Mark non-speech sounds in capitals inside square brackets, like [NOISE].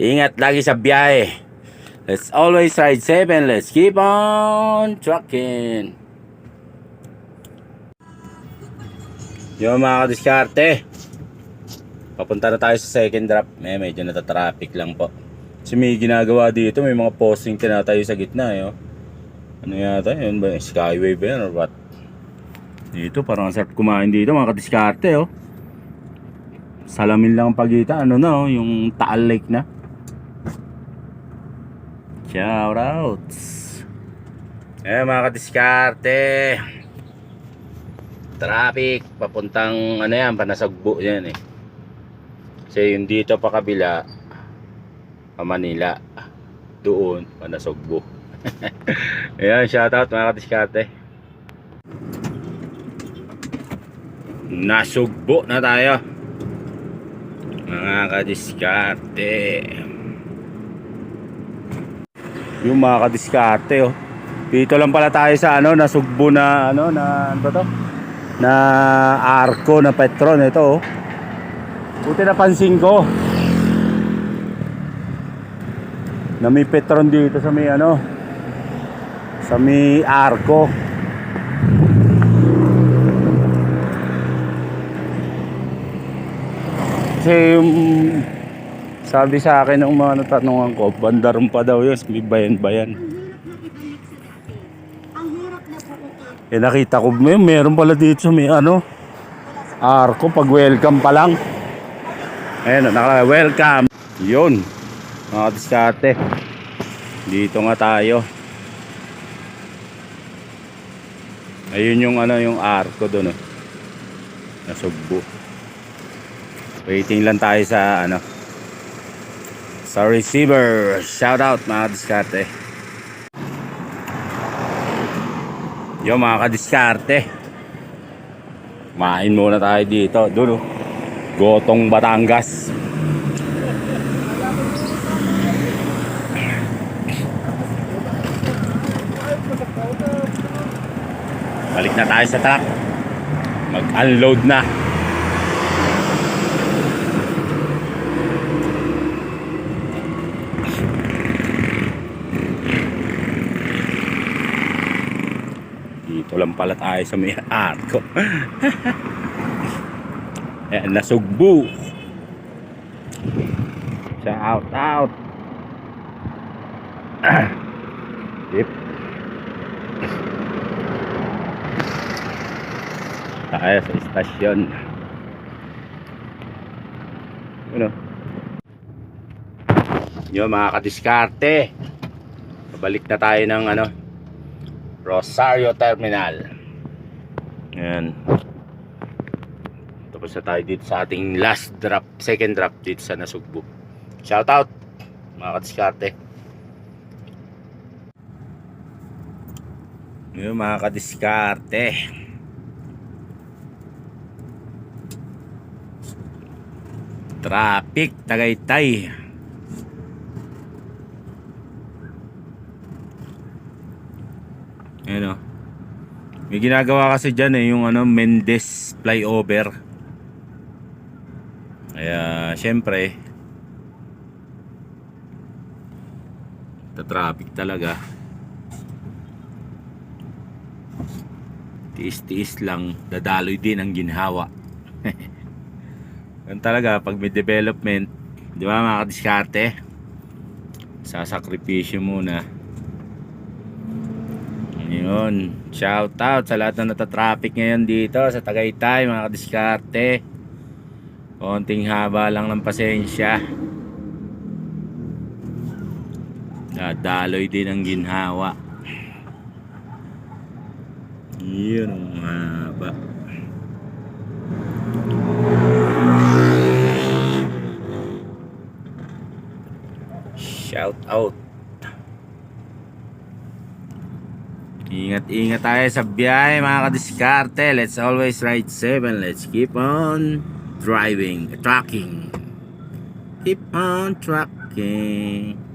Ingat lagi sa biyahe. Let's always ride 7. Let's keep on trucking. Yung mga kadiskarte. Papunta na tayo sa second drop. Eh, medyo natatraffic lang po. Kasi may ginagawa dito. May mga posting tinatayo sa gitna. Eh, oh. Ano yata yun ba? Skyway ba yan or what? Dito parang ang sarap kumain dito mga kadiskarte oh. Salamin lang ang pagitan. Ano na oh, yung Taal Lake na. Shoutouts. Eh mga kadiskarte. Traffic. Papuntang ano yan, panasagbo yan eh. Kasi yung dito pa kabila, pa Manila. Doon, panasagbo. [LAUGHS] Ayan, shoutout mga kadiskarte. Nasugbo na tayo. Mga kadiskarte. Yung mga kadiskarte oh. Dito lang pala tayo sa ano, nasugbo na ano, na ano ba to? Na arko na petron ito oh. Buti napansin ko. Na may petron dito sa may ano, sa may arko. Kasi yung sabi sa akin ng mga natanungan ko, bandaron pa daw yun, may bayan-bayan. Eh nakita ko, may meron pala dito may ano, arko pag welcome pa lang. Ayun, naka welcome. Yun, mga diskate. Dito nga tayo. Ayun yung ano yung arko doon oh. Nasugbo. Waiting lang tayo sa ano sa receiver. Shout out mga diskarte. Yo mga kadiskarte. Main muna tayo dito. Doon oh. Gotong Batangas. Balik na tayo sa truck. Mag-unload na. Dito lang pala tayo sa may arko. [LAUGHS] Ayan, nasugbo. Shout out. [CLEARS THROAT] Yep. Tayo sa istasyon. Ano? Yun mga kadiskarte. Pabalik na tayo ng ano, Rosario Terminal. Ayan. Tapos na tayo dito sa ating last drop, second drop dito sa Nasugbu. Shout out mga kadiskarte. Yun mga kadiskarte. Traffic, Tagaytay. Ayan o. May ginagawa kasi dyan eh, yung ano, Mendes flyover. Kaya, syempre, traffic talaga. Tiis-tiis lang, dadaloy din ang ginhawa. [LAUGHS] Yan talaga, pag may development, di ba mga kadiskarte? Sasakripisyo muna. Yun. Shout out sa lahat na natatraffic ngayon dito sa Tagaytay mga kadiskarte. Konting haba lang ng pasensya. Dadaloy din ang ginhawa. Yun ang haba. Shout out. Ingat-ingat tayo sa biyahe mga kadiskarte. Let's always ride 7. Let's keep on driving, trucking. Keep on trucking.